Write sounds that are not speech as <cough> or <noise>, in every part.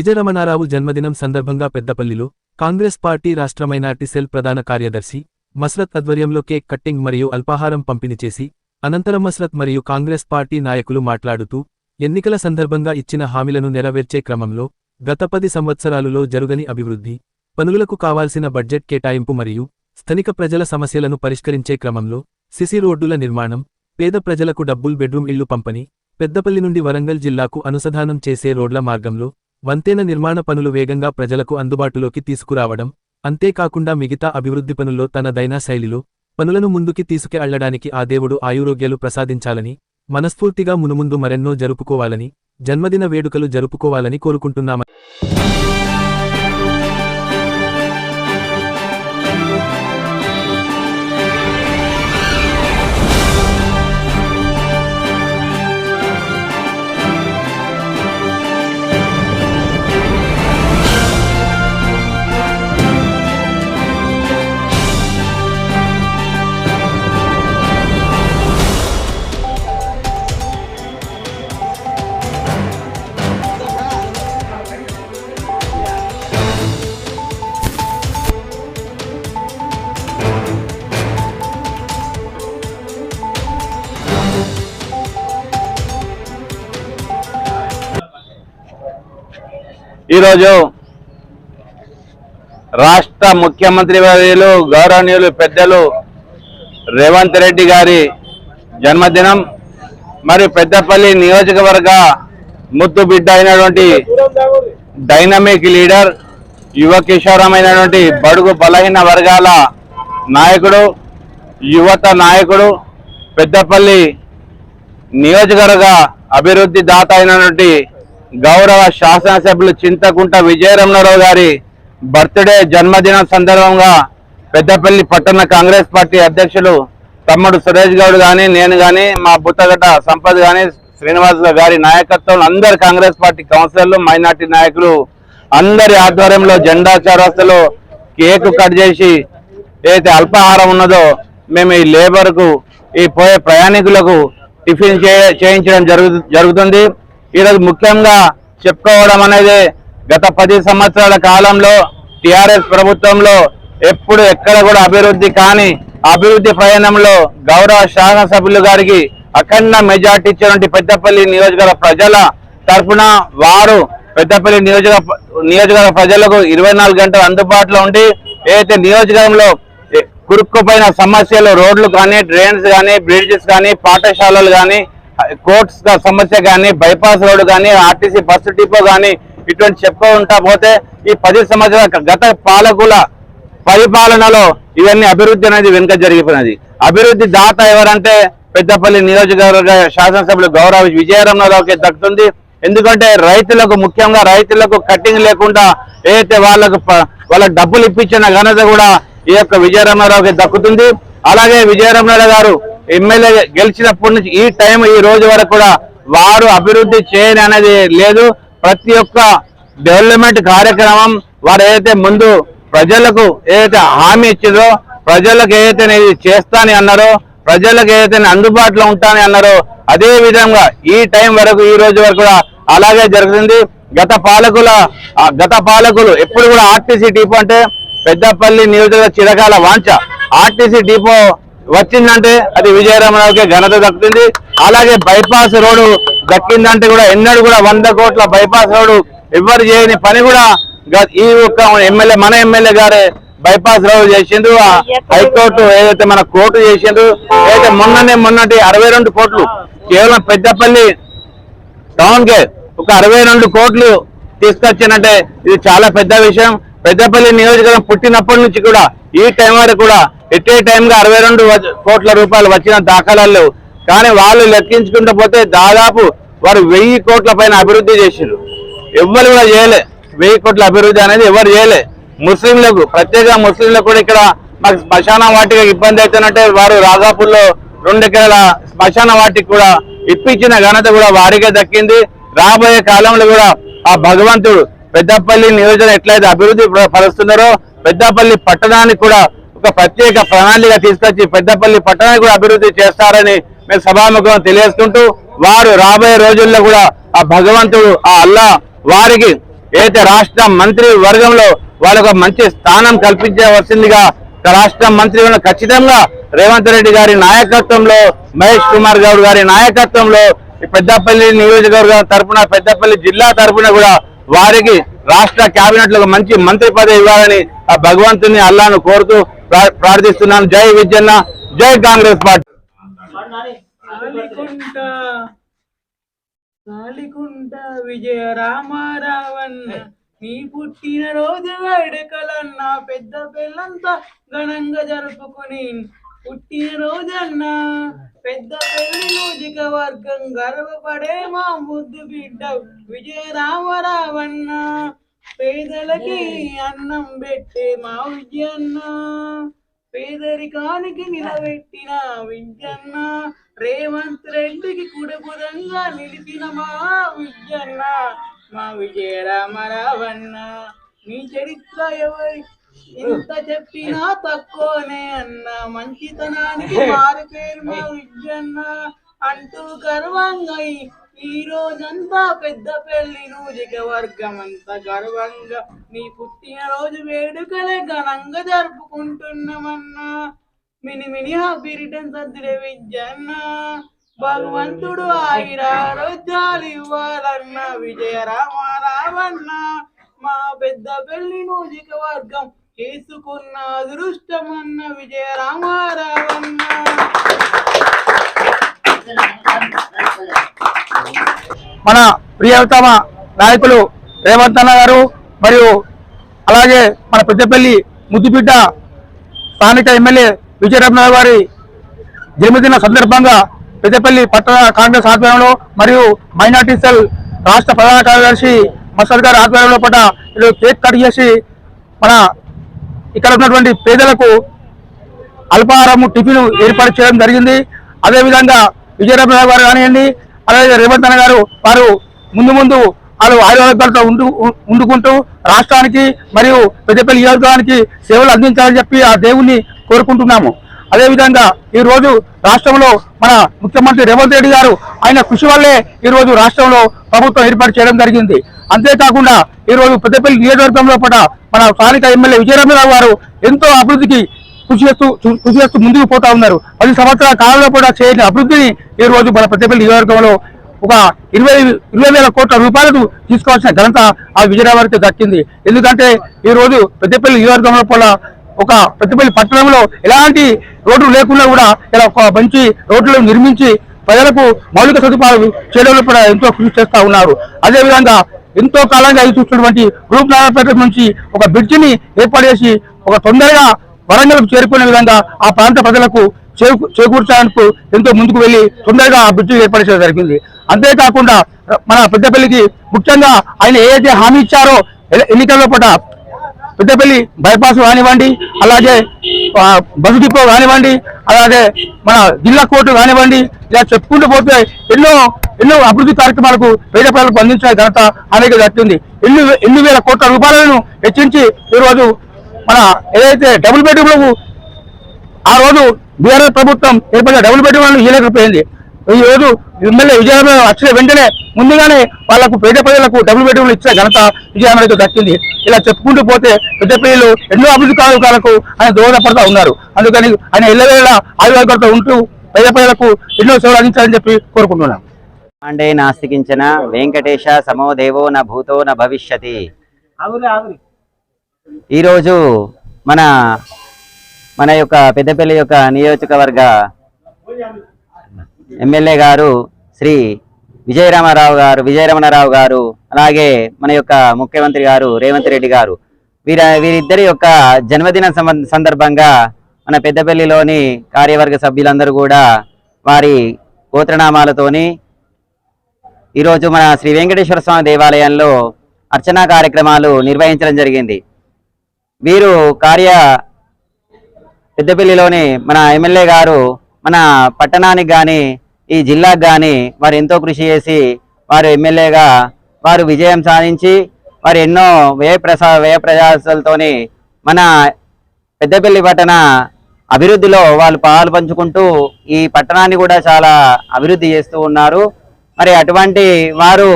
విజయరమణారావు జన్మదినం సందర్భంగా పెద్దపల్లిలో కాంగ్రెస్ పార్టీ రాష్ట్ర మైనార్టీ సెల్ ప్రధాన కార్యదర్శి మస్రత్ ఆధ్వర్యంలో కేక్ కట్టింగ్ మరియు అల్పాహారం పంపిణీ చేసి అనంతరం మస్రత్ మరియు కాంగ్రెస్ పార్టీ నాయకులు మాట్లాడుతూ ఎన్నికల సందర్భంగా ఇచ్చిన హామీలను నెరవేర్చే క్రమంలో గత పది సంవత్సరాలులో జరుగని అభివృద్ధి పనులకు కావాల్సిన బడ్జెట్ కేటాయింపు మరియు స్థనిక ప్రజల సమస్యలను పరిష్కరించే క్రమంలో సిసి రోడ్డుల నిర్మాణం పేద ప్రజలకు డబ్బుల్ బెడ్రూమ్ ఇళ్ళు పంపని పెద్దపల్లి నుండి వరంగల్ జిల్లాకు అనుసంధానం చేసే రోడ్ల మార్గంలో వంతెన నిర్మాణ పనులు వేగంగా ప్రజలకు అందుబాటులోకి తీసుకురావడం అంతేకాకుండా మిగతా అభివృద్ధి పనుల్లో తనదైన శైలిలో పనులను ముందుకి తీసుకెళ్ళడానికి ఆ దేవుడు ఆయురోగ్యాలు ప్రసాదించాలని మనస్ఫూర్తిగా మునుముందు మరెన్నో జరుపుకోవాలని జన్మదిన వేడుకలు జరుపుకోవాలని కోరుకుంటున్నామని ఈరోజు రాష్ట్ర ముఖ్యమంత్రి వర్యులు గౌరవనీయులు పెద్దలు రేవంత్ రెడ్డి గారి జన్మదినం మరి పెద్దపల్లి నియోజకవర్గ ముద్దు బిడ్డ అయినటువంటి డైనమిక్ లీడర్ యువ కిషోరమైనటువంటి బడుగు బలహీన వర్గాల నాయకుడు యువత నాయకుడు పెద్దపల్లి నియోజకవర్గ అభివృద్ధి దాత అయినటువంటి గౌరవ శాసనసభ్యులు చింతకుంట విజయరమణరావు గారి బర్త్డే జన్మదినం సందర్భంగా పెద్దపల్లి పట్టణ కాంగ్రెస్ పార్టీ అధ్యక్షులు తమ్ముడు సురేష్ గౌడ్ గాని నేను గాని మా బుత్తగడ్డ సంపద్ గాని శ్రీనివాస్ గారి నాయకత్వంలో అందరు కాంగ్రెస్ పార్టీ కౌన్సిలర్లు మైనార్టీ నాయకులు అందరి ఆధ్వర్యంలో జెండా చౌరస్తలో కేక్ కట్ చేసి ఏదైతే అల్పాహారం ఉన్నదో మేము ఈ లేబర్కు ఈ పోయే ప్రయాణికులకు టిఫిన్ చేయించడం జరుగు జరుగుతుంది. ఈరోజు ముఖ్యంగా చెప్పుకోవడం అనేది గత పది సంవత్సరాల కాలంలో టిఆర్ఎస్ ప్రభుత్వంలో ఎప్పుడు ఎక్కడ కూడా అభివృద్ధి కాని అభివృద్ధి ప్రయాణంలో గౌరవ శాసనసభ్యులు గారికి అఖండ మెజార్టీ ఇచ్చినటువంటి పెద్దపల్లి నియోజకవర్గ ప్రజల తరఫున వారు పెద్దపల్లి నియోజక నియోజకవర్గ ప్రజలకు ఇరవై నాలుగు గంటలు అందుబాటులో ఉండి ఏదైతే నియోజకవర్గంలో కురుక్కుపోయిన సమస్యలు రోడ్లు కానీ డ్రైన్స్ కానీ బ్రిడ్జెస్ కానీ పాఠశాలలు కానీ కోర్ట్స్ సమస్య కానీ బైపాస్ రోడ్ కానీ ఆర్టీసీ బస్సు డిపో కానీ ఇటువంటి చెప్పుకుంటా పోతే ఈ పది సంవత్సరాల గత పాలకుల పరిపాలనలో ఇవన్నీ అభివృద్ధి అనేది వెనుక జరిగిపోయినది. అభివృద్ధి దాత ఎవరంటే పెద్దపల్లి నియోజకవర్గ శాసనసభ్యులు గౌరవ విజయరమణరావుకి దక్కుతుంది. ఎందుకంటే రైతులకు ముఖ్యంగా రైతులకు కట్టింగ్ లేకుండా ఏదైతే వాళ్ళకు వాళ్ళ వాళ్ళకి డబ్బులు ఇప్పించిన ఘనత కూడా ఈ యొక్క విజయరమణరావుకి దక్కుతుంది. అలాగే విజయరమణరావు గారు ఎమ్మెల్యే గెలిచినప్పటి నుంచి ఈ టైం ఈ రోజు వరకు కూడా వారు అభివృద్ధి చేయని అనేది లేదు. ప్రతి ఒక్క డెవలప్మెంట్ కార్యక్రమం వారు ఏదైతే ముందు ప్రజలకు ఏదైతే హామీ ఇచ్చిందో ప్రజలకు ఏదైతే నేను చేస్తానని అన్నారో ప్రజలకు ఏదైతే అందుబాటులో ఉంటానని అన్నారో అదే విధంగా ఈ టైం వరకు ఈ రోజు వరకు కూడా అలాగే జరుగుతుంది. గత పాలకుల గత పాలకులు ఎప్పుడు కూడా ఆర్టీసీ డిపో అంటే పెద్దపల్లి నియోజకవర్గ చిరకాల వాంఛ. ఆర్టీసీ డిపో వచ్చిందంటే అది విజయరామరావుకే ఘనత దక్కుతుంది. అలాగే బైపాస్ రోడ్డు దక్కిందంటే కూడా ఎన్నడూ కూడా వంద కోట్ల బైపాస్ రోడ్డు ఎవరు చేయని పని కూడా ఈ ఒక్క ఎమ్మెల్యే మన ఎమ్మెల్యే గారే బైపాస్ రోడ్డు చేసిండ్రు. హైకోర్టు ఏదైతే మన కోర్టు చేసిండ్రు ఏదైతే మొన్ననే మొన్నటి అరవై రెండు కోట్లు కేవలం పెద్దపల్లి టౌన్ కే ఒక అరవై రెండు కోట్లు తీసుకొచ్చానంటే ఇది చాలా పెద్ద విషయం. పెద్దపల్లి నియోజకవర్గం పుట్టినప్పటి నుంచి కూడా ఈ టైం వరకు కూడా ఎట్టే టైంగా అరవై రెండు కోట్ల రూపాయలు వచ్చిన దాఖలాలు కానీ వాళ్ళు లెక్కించుకుంటూ పోతే దాదాపు వారు వెయ్యి కోట్ల పైన అభివృద్ధి చేసిండ్రు ఎవ్వరు కూడా చేయలే. వెయ్యి కోట్ల అభివృద్ధి అనేది ఎవరు చేయలే. ముస్లింలకు ప్రత్యేకంగా ముస్లింలకు కూడా ఇక్కడ మాకు శ్మశాన వాటికి ఇబ్బంది అవుతున్నట్టే వారు రాజాపూర్లో రెండు ఎకరాల శ్మశాన వాటికి కూడా ఇప్పించిన ఘనత కూడా వారికే దక్కింది. రాబోయే కాలంలో కూడా ఆ భగవంతుడు పెద్దపల్లి నియోజకవర్గం ఎట్లయితే అభివృద్ధి పరుస్తున్నారో పెద్దపల్లి పట్టణానికి కూడా ఒక ప్రత్యేక ప్రణాళిక తీసుకొచ్చి పెద్దపల్లి పట్టణానికి కూడా అభివృద్ధి చేస్తారని మేము సభాముఖం తెలియజేసుకుంటూ వారు రాబోయే రోజుల్లో కూడా ఆ భగవంతుడు ఆ అల్లా వారికి ఏదైతే రాష్ట్ర మంత్రి వర్గంలో వాళ్ళకు మంచి స్థానం కల్పించవలసిందిగా రాష్ట్ర మంత్రి ఖచ్చితంగా రేవంత్ రెడ్డి గారి నాయకత్వంలో మహేష్ కుమార్ గౌడ్ గారి నాయకత్వంలో ఈ పెద్దపల్లి నియోజకవర్గం తరపున పెద్దపల్లి జిల్లా తరఫున కూడా వారికి రాష్ట్ర కేబినెట్లో మంచి మంత్రి పదవి ఇవ్వాలని ఆ భగవంతుని అల్లాను కోరుతూ ప్రార్థిస్తున్నాను. జై విజయన్న జై కాంగ్రెస్ పార్టీ. కాలికుంట విజయ రామారావన్న నీ పుట్టిన రోజు వేడుకలన్న పెద్ద పిల్లంతా ఘనంగా జరుపుకుని పుట్టిన రోజన్న పెద్ద పెళ్ళి నూజిక వర్గం గర్వపడే మా ముద్దు బిడ్డ విజయ రామరావన్న పేదలకి అన్నం పెట్టే మా విజయన్న పేదరికానికి నిలబెట్టిన విద్యన్న రేవంత్ రెడ్డికి కుడుపురంగా నిలిపిన మా విద్యన్న మా విజయ రామరావన్న నీ చరిత్ర ఎవరి? ఇంత చెప్పినా తక్కువనే అన్న మంచితనానికి <laughs> మారు పేరు మా విద్యన్న అంటూ గర్వంగా ఈ- రోజంతా పెద్ద పెళ్ళి నూజిక వర్గం అంతా గర్వంగా నీ పుట్టినరోజు వేడుకలే ఘనంగా జరుపుకుంటున్నామన్నా. మిని మిని హ్యాపీ రిటర్న్ అద్దె విద్యన్న. భగవంతుడు ఆయుర ఇవ్వాలన్న. విజయ రామారావన్న. మా పెద్ద పెళ్ళి నూజిక వర్గం చేసుకున్న అదృష్టమన్న. విజయ రామారావన్న. మన ప్రియతమ నాయకులు రేవంత్ అన్న గారు మరియు అలాగే మన పెద్దపల్లి ముద్దుబిడ్డ స్థానిక ఎమ్మెల్యే విజయరమణ గారి జన్మదిన సందర్భంగా పెద్దపల్లి పట్టణ కాంగ్రెస్ ఆధ్వర్యంలో మరియు మైనార్టీ సెల్ రాష్ట్ర ప్రధాన కార్యదర్శి మసద్ గారి ఆధ్వర్యంలో పట్ల వీళ్ళు కేక్ కట్ చేసి మన ఇక్కడ ఉన్నటువంటి పేదలకు అల్పాహారము టిఫిన్ ఏర్పాటు చేయడం జరిగింది. అదేవిధంగా విజయరమణ గారు కానివ్వండి అలాగే రేవంత్ అన్న గారు వారు ముందు ముందు వాళ్ళు ఆయుర్వేదాలతో ఉండు ఉండుకుంటూ రాష్ట్రానికి మరియు పెద్దపల్లి నియోజకవర్గానికి సేవలు అందించాలని చెప్పి ఆ దేవుణ్ణి కోరుకుంటున్నాము. అదేవిధంగా ఈ రోజు రాష్ట్రంలో మన ముఖ్యమంత్రి రేవంత్ రెడ్డి గారు ఆయన కృషి వల్లే ఈ రోజు రాష్ట్రంలో ప్రభుత్వం ఏర్పాటు చేయడం జరిగింది. అంతేకాకుండా ఈ రోజు పెద్దపల్లి నియోజకవర్గంలో పట మన స్థానిక ఎమ్మెల్యే విజయరామరావు గారు ఎంతో అభివృద్ధికి కృషి చేస్తూ కృషి చేస్తూ ముందుకు పోతా ఉన్నారు. పది సంవత్సరాల కాలంలో కూడా చేయని అభివృద్ధిని ఈ రోజు మన పెద్దపల్లి నియోజకవర్గంలో ఒక ఇరవై ఇరవై వేల కోట్ల రూపాయలకు తీసుకోవాల్సిన ఘనత ఆ విజయరావారికి దక్కింది. ఎందుకంటే ఈ రోజు పెద్దపల్లి నియోజకవర్గంలో కూడా ఒక పెద్దపల్లి పట్టణంలో ఎలాంటి రోడ్లు లేకుండా కూడా ఇలా ఒక మంచి రోడ్లను నిర్మించి ప్రజలకు మౌలిక సదుపాయాలు చేయడంలో కూడా ఎంతో కృషి చేస్తా ఉన్నారు. అదేవిధంగా ఎంతో కాలంగా ఎదురు చూస్తున్నటువంటి గ్రూప్ నారాయణపేట నుంచి ఒక బ్రిడ్జిని ఏర్పాటు చేసి ఒక తొందరగా వరంగల్ చేరుకునే విధంగా ఆ ప్రాంత ప్రజలకు చేకూర్చడానికి ఎంతో ముందుకు వెళ్ళి తొందరగా ఆ బ్రిడ్జి ఏర్పాటు జరిగింది. అంతేకాకుండా మన పెద్దపల్లికి ముఖ్యంగా ఆయన ఏదైతే హామీ ఇచ్చారో ఎన్నికల్లో పూట పెద్దపల్లి బైపాస్ కానివ్వండి అలాగే బస్సు డిపో కానివ్వండి అలాగే మన జిల్లా కోర్టు కానివ్వండి ఇలా చెప్పుకుంటూ పోతే ఎన్నో ఎన్నో అభివృద్ధి కార్యక్రమాలకు పేద ప్రజలకు అందించిన ఘనత అనేక దక్కింది ఎన్ని ఎన్ని వేల కోట్ల రూపాయలను హెచ్చించి ఈరోజు మన ఏదైతే డబుల్ బెడ్రూమ్లకు ఆ రోజు బీఆర్ఎస్ ప్రభుత్వం ఏర్పడిన డబుల్ బెడ్రూమ్ ఇవ్వలేకపోయింది ఈ రోజు ఎమ్మెల్యే విజయనగరం వచ్చిన వెంటనే ముందుగానే వాళ్ళకు పేద ప్రజలకు డబుల్ బెడ్రూమ్లు ఇచ్చే ఘనత విజయనగరంతో దక్కింది. ఇలా చెప్పుకుంటూ పోతే పెద్ద పిల్లలు ఎన్నో అభివృద్ధి కార్యక్రమాలకు ఆయన దోహదపడతా ఉన్నారు. అందుకని ఆయన ఎల్లవేళ ఆయుర్వేదంతో ఉంటూ పేద ప్రజలకు ఎన్నో సేవలు అందించాలని చెప్పి కోరుకుంటున్నాను పాండే నాస్తికించన వెంకటేశ సమో దేవో న భూతో న భవిష్యతి. ఈరోజు మన మన యొక్క పెద్దపల్లి యొక్క నియోజకవర్గ ఎమ్మెల్యే గారు శ్రీ విజయరామారావు గారు విజయరమణారావు గారు అలాగే మన యొక్క ముఖ్యమంత్రి గారు రేవంత్ రెడ్డి గారు. వీర వీరిద్దరి యొక్క జన్మదిన సందర్భంగా మన పెద్దపల్లిలోని కార్యవర్గ సభ్యులందరూ కూడా వారి గోత్రనామాలతోని ఈరోజు మన శ్రీ వెంకటేశ్వర స్వామి దేవాలయంలో అర్చనా కార్యక్రమాలు నిర్వహించడం జరిగింది. వీరు కార్య పెద్దపల్లిలోని మన ఎమ్మెల్యే గారు మన పట్టణానికి కానీ ఈ జిల్లాకు కానీ వారు ఎంతో కృషి చేసి వారు ఎమ్మెల్యేగా వారు విజయం సాధించి వారు ఎన్నో వ్యయ ప్రసా వ్యయ ప్రయాసాలతోని మన పెద్దపల్లి పట్టణ అభివృద్ధిలో వాళ్ళు పాలు పంచుకుంటూ ఈ పట్టణాన్ని కూడా చాలా అభివృద్ధి చేస్తూ ఉన్నారు. మరి అటువంటి వారు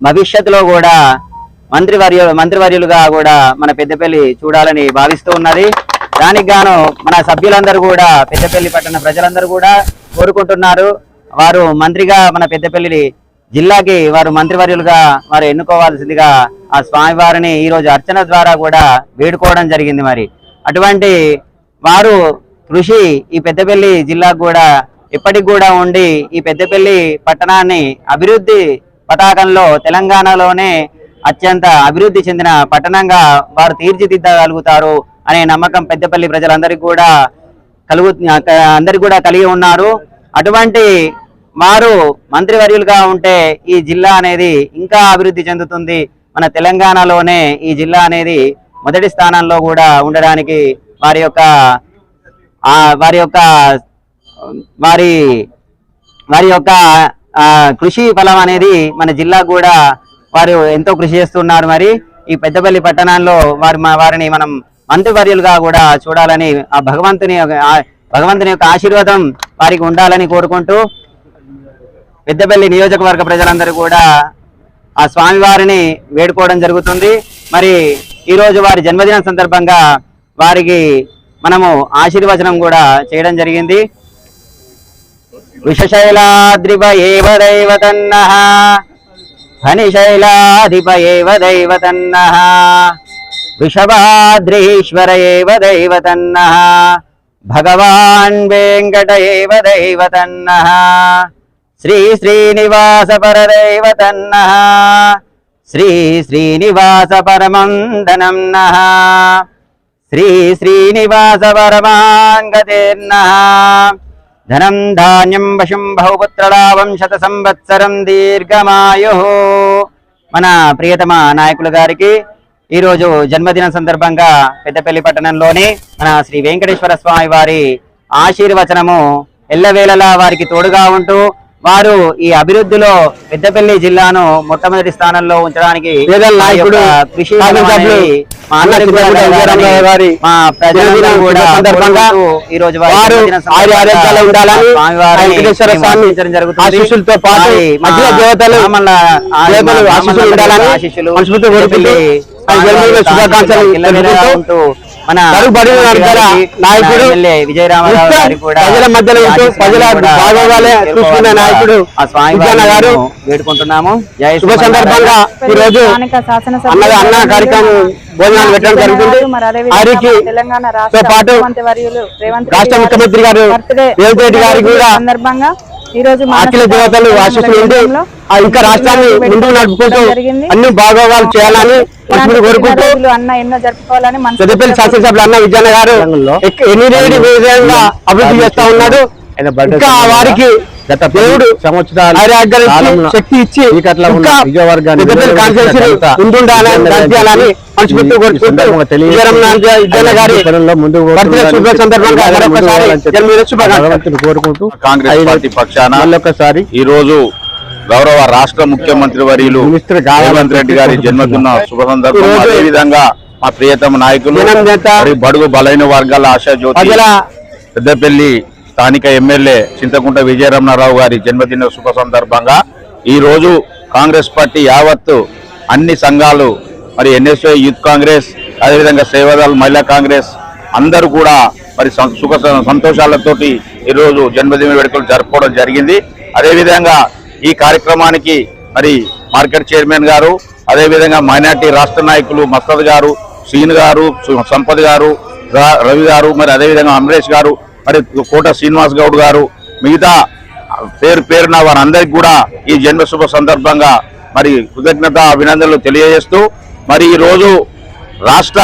భవిష్యత్తులో కూడా మంత్రివర్యు మంత్రివర్యులుగా కూడా మన పెద్దపల్లి చూడాలని భావిస్తూ ఉన్నది. దానికి గాను మన సభ్యులందరూ కూడా పెద్దపల్లి పట్టణ ప్రజలందరూ కూడా కోరుకుంటున్నారు. వారు మంత్రిగా మన పెద్దపల్లి జిల్లాకి వారు మంత్రివర్యులుగా వారు ఎన్నుకోవాల్సిందిగా ఆ స్వామివారిని ఈరోజు అర్చన ద్వారా కూడా వేడుకోవడం జరిగింది మరి. అటువంటి వారు కృషి ఈ పెద్దపల్లి జిల్లాకు కూడా ఇప్పటికి కూడా ఉండి ఈ పెద్దపల్లి పట్టణాన్ని అభివృద్ధి పతాకంలో తెలంగాణలోనే అత్యంత అభివృద్ధి చెందిన పట్టణంగా వారు తీర్చిదిద్దగలుగుతారు అనే నమ్మకం పెద్దపల్లి ప్రజలందరికీ కూడా కలుగు అందరికి కూడా కలిగి ఉన్నారు. అటువంటి వారు మంత్రివర్యులుగా ఉంటే ఈ జిల్లా అనేది ఇంకా అభివృద్ధి చెందుతుంది. మన తెలంగాణలోనే ఈ జిల్లా అనేది మొదటి స్థానంలో కూడా ఉండడానికి వారి యొక్క వారి యొక్క వారి వారి యొక్క కృషి ఫలం అనేది మన జిల్లా కూడా వారు ఎంతో కృషి చేస్తున్నారు మరి. ఈ పెద్దపల్లి పట్టణంలో వారి మా- వారిని మనం మంత్రివర్యులుగా కూడా చూడాలని ఆ భగవంతుని యొక్క- భగవంతుని యొక్క ఆశీర్వాదం వారికి ఉండాలని కోరుకుంటూ పెద్దపల్లి నియోజకవర్గ ప్రజలందరూ కూడా ఆ స్వామివారిని వేడుకోవడం జరుగుతుంది. మరి ఈరోజు వారి జన్మదినం సందర్భంగా వారికి మనము ఆశీర్వచనం కూడా చేయడం జరిగింది. వృషశైలాద్రిప ఏవ దైవతన్న ఫణిశైలాధిప ఏవ దైవతన్నః. వృషభాద్రీశ్వర ఏవ దైవతన్నః. భగవాన్ వెంకట ఏవ దైవతన్నః. శ్రీ శ్రీనివాస పరదైవతన్నః శ్రీ ధనం ధాన్యం వశం బహుపుత్రలాభం శత సంవత్సరం దీర్ఘమాయు. మన ప్రియతమ నాయకుల గారికి ఈరోజు జన్మదిన జన్మదినం సందర్భంగా పెద్దపల్లి పట్టణంలోని మన శ్రీ వెంకటేశ్వర స్వామి వారి ఆశీర్వచనము ఎల్లవేళలా వారికి తోడుగా ఉంటూ వారు ఈ అభివృద్ధిలో పెద్దపల్లి జిల్లాను మొట్టమొదటి స్థానంలో ఉంచడానికి కృషి మా ప్రజలందరూ కూడా ఈ రోజు స్వామి శుభాకాంక్షలు మన నాయకుడు, విజయరామరావు కూడా ప్రజల మధ్యలో ప్రజల కూడా బాగోగాలే చూసుకునే నాయకుడు గారు. వేడుకుంటున్నాము. శుభ. సందర్భంగా ఈ రోజు అన్నగా అన్న కార్యక్రమం భోజనాలు పెట్టడం జరుగుతుంది. వారికి మన తెలంగాణ రాష్ట్ర తో పాటు ముఖ్యమంత్రి వర్యులు రేవంత్ రెడ్డి రాష్ట్ర గారి ముఖ్యమంత్రి గారు రేవంత్ రెడ్డి గారికి కూడా సందర్భంగా ఈ రోజు అఖిల దేవతలు ఆరోగ్య ఆశీస్సులు ఉండి కేంద్రంలో ఆ ఇంకా రాష్ట్రాన్ని ముందుకు నడుపుకుంటూ. అన్ని బాగోగాలు చేయాలని కోరుకుంటూ పుట్టినరోజులు అన్న ఎన్నో జరుపుకోవాలని మనసు పెద్దపల్లి శాసనసభ్యులు అన్న విజయన్న గారు ఎన్ని రేడి విధంగా అభివృద్ధి చేస్తా ఉన్నాడు. ఇంకా వారికి దేవుడు సంవత్సరాలు శక్తి ఇచ్చి కోరుకుంటూ కాంగ్రెస్ పార్టీ పక్షాన మళ్ళొకసారి ఈ రోజు గౌరవ రాష్ట్ర ముఖ్యమంత్రి వర్యులు రేవంత్ రెడ్డి గారి జన్మదిన శుభ సందర్భం. ఈరోజు అదే విధంగా మా ప్రియతమ నాయకులు బడుగు బలైన వర్గాల ఆశాజ్యోతి పెద్దపల్లి స్థానిక ఎమ్మెల్యే చింతకుంట విజయరమణారావు గారి జన్మదిన శుభ సందర్భంగా ఈ రోజు కాంగ్రెస్ పార్టీ యావత్తు అన్ని సంఘాలు మరి ఎన్ఎస్ఐ యూత్ కాంగ్రెస్ అదేవిధంగా సేవాదాల్ మహిళా కాంగ్రెస్ అందరూ కూడా మరి సుఖ స- సంతోషాలతోటి ఈరోజు జన్మదిన వేడుకలు జరుపుకోవడం జరిగింది. అదేవిధంగా ఈ కార్యక్రమానికి మరి మార్కెట్ చైర్మన్ గారు అదేవిధంగా మైనార్టీ రాష్ట్ర నాయకులు మస్తద్ గారు శ్రీను గారు సంపద్ గారు రవి గారు మరి అదేవిధంగా అమరేష్ గారు మరి కోట శ్రీనివాస్ గౌడ్ గారు మిగతా పేరు పేరున వారందరికీ కూడా ఈ జన్మ శుభ సందర్భంగా మరి కృతజ్ఞత అభినందనలు తెలియజేస్తూ మరి ఈరోజు రాష్ట్ర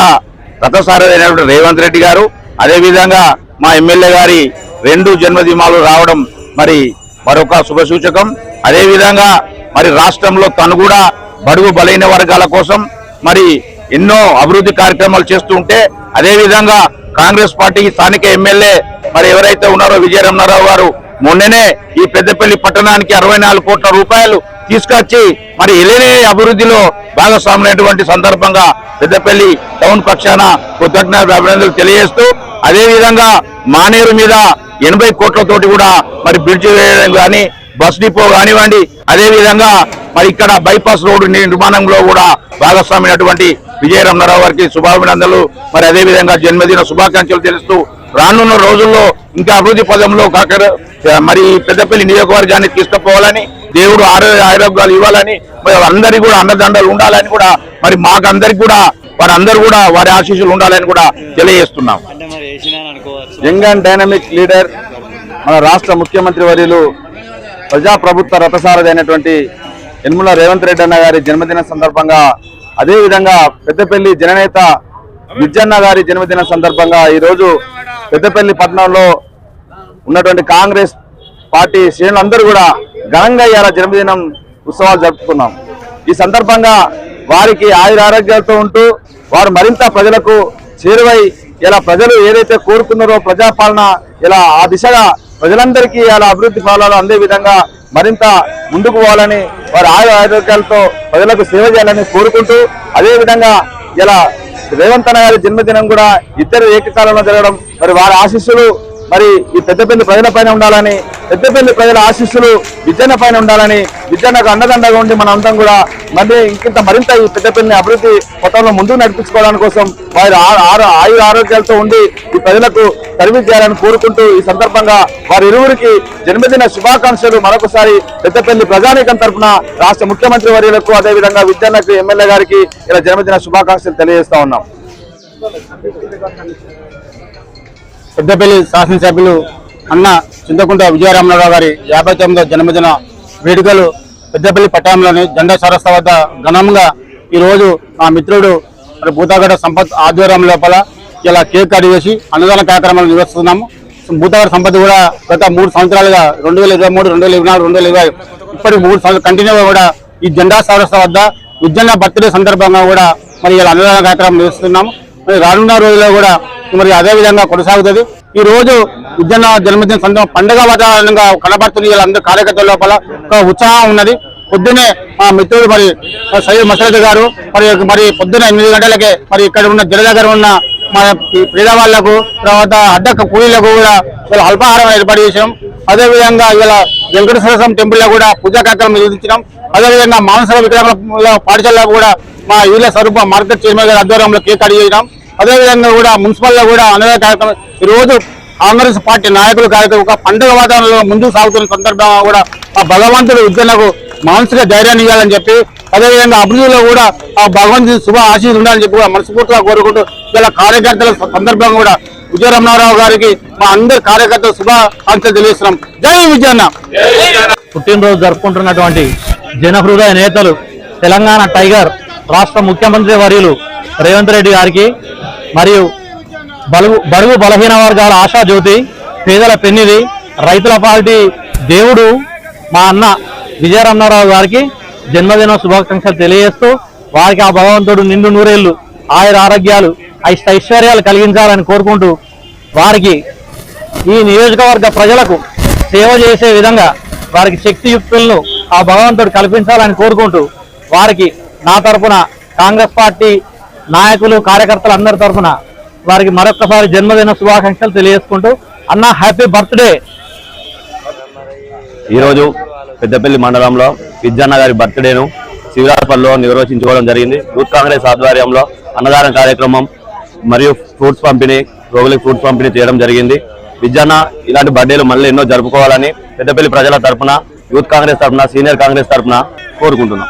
రథ అయినటువంటి రేవంత్ రెడ్డి గారు అదేవిధంగా మా ఎమ్మెల్యే గారి రెండు జన్మదినాలు రావడం మరి మరొక శుభ సూచకం. అదేవిధంగా మరి రాష్ట్రంలో తను కూడా బడుగు బలైన వర్గాల కోసం మరి ఎన్నో అభివృద్ధి కార్యక్రమాలు చేస్తూ ఉంటే అదేవిధంగా కాంగ్రెస్ పార్టీ స్థానిక ఎమ్మెల్యే మరి ఎవరైతే ఉన్నారో విజయరమణారావు గారు మొన్ననే ఈ పెద్దపల్లి పట్టణానికి అరవై నాలుగు కోట్ల రూపాయలు తీసుకొచ్చి మరి ఎలినే అభివృద్ధిలో భాగస్వామైనటువంటి సందర్భంగా పెద్దపల్లి టౌన్ పక్షాన కృతజ్ఞత అభినందనలు తెలియజేస్తూ అదేవిధంగా మానేరు మీద ఎనభై కోట్లతోటి కూడా మరి బ్రిడ్జ్ వేయడం కానీ బస్ డిపో కానివ్వండి అదేవిధంగా మరి ఇక్కడ బైపాస్ రోడ్డు నిర్మాణంలో కూడా భాగస్వామైనటువంటి విజయ రమణారావు గారికి శుభాభినందనలు. మరి అదే విధంగా జన్మదిన శుభాకాంక్షలు తెలుస్తూ రానున్న రోజుల్లో ఇంకా అభివృద్ధి పదంలో కాకర మరి పెద్దపల్లి నియోజకవర్గాన్ని తీసుకుపోవాలని దేవుడు ఆరోగ్య ఆరోగ్యాలు ఇవ్వాలని మరి అందరికీ కూడా అన్నదండలు ఉండాలని కూడా మరి మాకందరికి కూడా వారందరూ కూడా వారి ఆశీస్సులు ఉండాలని కూడా తెలియజేస్తున్నాం. యంగ్ అండ్ డైనమిక్ లీడర్ మన రాష్ట్ర ముఖ్యమంత్రి వర్యులు ప్రజాప్రభుత్వ రథసారథి అయినటువంటి యనుమల రేవంత్ రెడ్డి అన్న గారి జన్మదిన సందర్భంగా అదేవిధంగా పెద్దపల్లి జననేత విజ్జన్న గారి జన్మదిన సందర్భంగా ఈ రోజు పెద్దపల్లి పట్టణంలో ఉన్నటువంటి కాంగ్రెస్ పార్టీ శ్రేణులందరూ కూడా ఘనంగా ఇవాళ జన్మదినం ఉత్సవాలు జరుపుకున్నాం. ఈ సందర్భంగా వారికి ఆయుర ఆరోగ్యాలతో ఉంటూ వారు మరింత ప్రజలకు చేరువై ఇలా ప్రజలు ఏదైతే కోరుకున్నారో ప్రజాపాలన ఇలా ఆ దిశగా ప్రజలందరికీ ఇలా అభివృద్ధి ఫలాలు అందే విధంగా మరింత ముందుకు పోవాలని వారి ఆయు ఆరోగ్యాలతో ప్రజలకు సేవ చేయాలని కోరుకుంటూ అదేవిధంగా ఇలా రేవంత్ అన్న గారి జన్మదినం కూడా ఇద్దరు ఏకకాలంలో జరగడం మరి వారి ఆశీస్సులు మరి ఈ పెద్దపల్లి ప్రజల పైన ఉండాలని పెద్దపల్లి ప్రజల ఆశీస్సులు విద్యన పైన ఉండాలని విద్యనకు అండదండగా ఉండి మన అందరం కూడా మరి ఇంకింత మరింత ఈ పెద్దపల్లిని అభివృద్ధి పొట్టంలో ముందుకు నడిపించుకోవడానికి కోసం వారి ఆ- ఆయుర ఆరోగ్యాలతో ఉండి ఈ ప్రజలకు సర్వీస్ చేయాలని కోరుకుంటూ ఈ సందర్భంగా వారి ఇరువురికి జన్మదిన శుభాకాంక్షలు మరొకసారి పెద్దపల్లి ప్రజానీకం తరఫున రాష్ట్ర ముఖ్యమంత్రి వర్యులకు అదేవిధంగా విద్యానకు ఎమ్మెల్యే గారికి ఇలా జన్మదిన శుభాకాంక్షలు తెలియజేస్తా ఉన్నాం. పెద్దపల్లి శాసనసభ్యులు అన్న చింతకుంట విజయరామరావు గారి యాభై తొమ్మిదో జన్మదిన వేడుకలు పెద్దపల్లి పట్టణంలోని జెండా సరస్సు వద్ద ఘనంగా ఈరోజు మా మిత్రుడు మరి భూతాగడ సంపత్ ఆధ్వర్యం లోపల ఇలా కేక్ కట్ చేసి అన్నదాన కార్యక్రమాలు నిర్వహిస్తున్నాము. భూతాగడ సంపత్ కూడా గత మూడు సంవత్సరాలుగా రెండు వేల ఇరవై మూడు రెండు వేల ఇరవై నాలుగు రెండు వేల ఇరవై ఇప్పటి మూడు సంవత్సరాలు కంటిన్యూగా కూడా ఈ జెండా సరస్సు వద్ద విద్యన్న బర్త్డే సందర్భంగా కూడా మరి ఇలా అన్నదాన కార్యక్రమం నిర్వహిస్తున్నాము. మరి రానున్న రోజుల్లో కూడా మరి అదే విధంగా కొనసాగుతుంది. ఈ రోజు ఉద్యమ జన్మదిన సందర్భం పండుగ వాతావరణంగా కనబడుతుంది వీళ్ళందరూ కార్యకర్తల లోపల ఉత్సాహం ఉన్నది. పొద్దునే మా మిత్రుడు మరి సయ్యద్ మసరత్ గారు మరి మరి పొద్దున ఎనిమిది గంటలకే మరి ఇక్కడ ఉన్న జల దగ్గర ఉన్న మన పేదవాళ్ళకు తర్వాత అడ్డక్క కూలీలకు కూడా ఇలా అల్పాహారం ఏర్పాటు చేసాం అదే విధంగా ఇలా వెంకటేశ్వర స్వామి టెంపుల్లో కూడా పూజా కార్యక్రమం నిర్వహించడం అదే విధంగా మానస పాఠశాలలో కూడా మా యూల స్వరూప మార్కెట్ చైర్మన్ గారి ఆధ్వర్యంలో కేక్ కట్ చేయడం అదేవిధంగా కూడా మున్సిపల్లో కూడా అనేక కార్యక్రమం. ఈ రోజు కాంగ్రెస్ పార్టీ నాయకులు కార్యక్రమం ఒక పండుగ వాతావరణంలో ముందుకు సాగుతున్న సందర్భంగా కూడా ఆ భగవంతుడు ఉద్యమకు మానసిక ధైర్యాన్ని ఇవ్వాలని చెప్పి అదేవిధంగా అభివృద్ధిలో కూడా ఆ భగవంతుడి శుభ ఆశీస్సులు ఉండాలని చెప్పి కూడా మనస్ఫూర్తిగా కోరుకుంటూ ఇలా కార్యకర్తల సందర్భంగా కూడా విజయ రమణారావు గారికి మా అందరి కార్యకర్తల శుభాకాంక్షలు తెలియజేస్తున్నాం. జై విజయన్న! పుట్టినరోజు జరుపుకుంటున్నటువంటి జనహృదయ నేతలు తెలంగాణ టైగర్ రాష్ట్ర ముఖ్యమంత్రి వర్యులు రేవంత్ రెడ్డి గారికి మరియు బలుగు బడుగు బలహీన వర్గాల ఆశాజ్యోతి పేదల పెన్నిది రైతుల పార్టీ దేవుడు మా అన్న విజయరమణారావు గారికి జన్మదిన శుభాకాంక్షలు తెలియజేస్తూ వారికి ఆ భగవంతుడు నిండు నూరేళ్ళు ఆయుర ఆరోగ్యాలు ఐష్ట ఐశ్వర్యాలు కలిగించాలని కోరుకుంటూ వారికి ఈ నియోజకవర్గ ప్రజలకు సేవ చేసే విధంగా వారికి శక్తియుక్తులను ఆ భగవంతుడు కల్పించాలని కోరుకుంటూ వారికి నా తరపున కాంగ్రెస్ పార్టీ నాయకులు కార్యకర్తలు అందరి తరపున వారికి మరొకసారి జన్మదిన శుభాకాంక్షలు తెలియజేసుకుంటూ అన్న హ్యాపీ బర్త్డే. ఈరోజు పెద్దపల్లి మండలంలో విద్యాన్న గారి బర్త్డేను శివరాపల్లిలో నిర్వహించుకోవడం జరిగింది. యూత్ కాంగ్రెస్ ఆధ్వర్యంలో అన్నదాన కార్యక్రమం మరియు ఫ్రూట్స్ పంపిణీ రోగులకు ఫ్రూట్స్ పంపిణీ చేయడం జరిగింది. విద్యాన్న ఇలాంటి బర్త్డేలు మళ్ళీ ఎన్నో జరుపుకోవాలని పెద్దపల్లి ప్రజల తరపున యూత్ కాంగ్రెస్ తరఫున సీనియర్ కాంగ్రెస్ తరఫున కోరుకుంటున్నాం.